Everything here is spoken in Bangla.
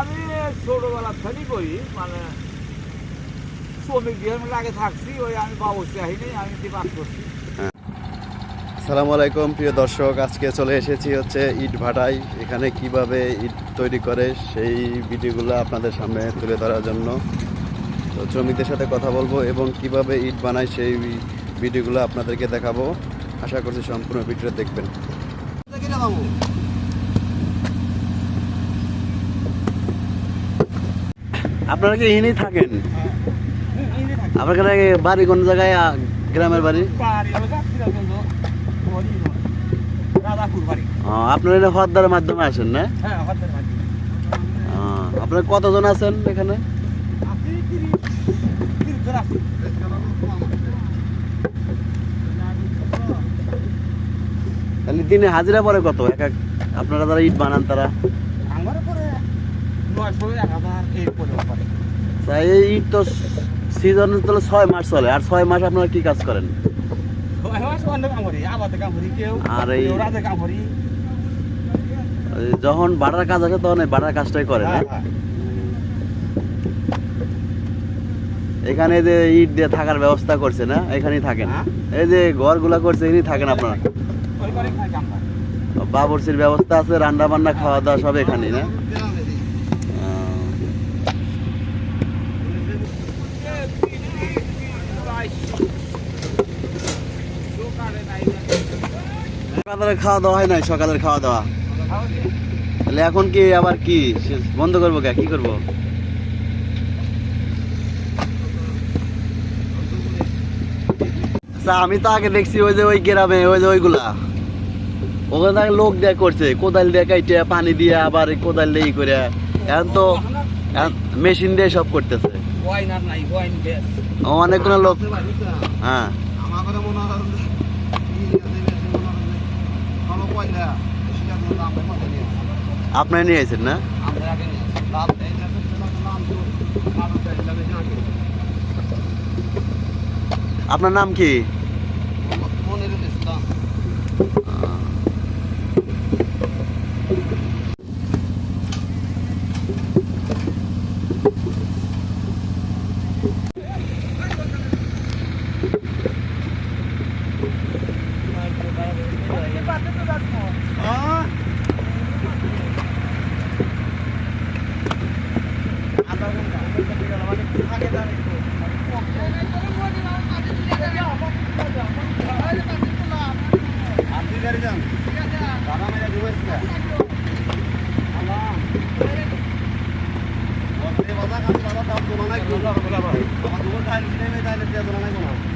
আমি ছোটবেলা থেকে করি মানে শ্রমিক আমি আগে থাকছি ওই আমি বাবুসি আহিনি আমি বাস করছি। সালামু আলাইকুম প্রিয় দর্শক আজকে চলে এসেছি হচ্ছে ইট ভাটায়। এখানে কীভাবে ইট তৈরি করে সেই ভিডিওগুলো আপনাদের সামনে তুলে ধরার জন্য। তো শ্রমিকদের সাথে কথা বলব এবং কীভাবে ইট বানায় সেই ভিডিওগুলো আপনাদেরকে দেখাবো। আশা করছি সম্পূর্ণ ভিডিও দেখবেন। আপনারা কি এখানেই থাকেন? আপনার বাড়ি কোন জায়গায় গ্রামের বাড়ি? আপনারা এখানে হরদারের মাধ্যমে আসেন না? আপনারা কতজন আছেন এখানে? তাহলে দিনে হাজিরা পড়ে কত? এক এক আপনারা যারা ইট বানান তারা আমার পরে নয়শো এক হাজার এই ইট তো সিজন ছয় মাস চলে আর ছয় মাস আপনারা কি কাজ করেন আর যখন বাড়ার কাজ আছে তখন এই বাড়ার কাজটাই করেন হ্যাঁ, হ্যাঁ? হ্যাঁ। এখানে যে ইট দিয়ে থাকার ব্যবস্থা করছে না এখানেই থাকেন। এই যে ঘরগুলা করছে এখানেই থাকেন আপনারা। বাবরচির ব্যবস্থা আছে রান্না বান্না খাওয়া দাওয়া সব এখানেই না সকালের খাওয়া দাওয়া হয় নাই সকালের খাওয়া দাওয়া তাহলে এখন কি আবার কি? বন্ধ করব কে? কি করব? আচ্ছা, আমি তো আগে দেখছি ওই যে ওই গ্রামে ওই যে ওইগুলা। ওখানে লোক দিয়ে করছে কোদাল দিয়ে কাইটে পানি দিয়ে আবার কোদাল দিয়ে করে। এখন তো মেশিন দিয়ে সব করতেছে। অনেকগুলো লোক হ্যাঁ আপনার নিয়ে আইছেন না আমরা আগে নিয়ে আমার দুটো টাইল কিনে মে টাইল দিয়ে দোনা নাই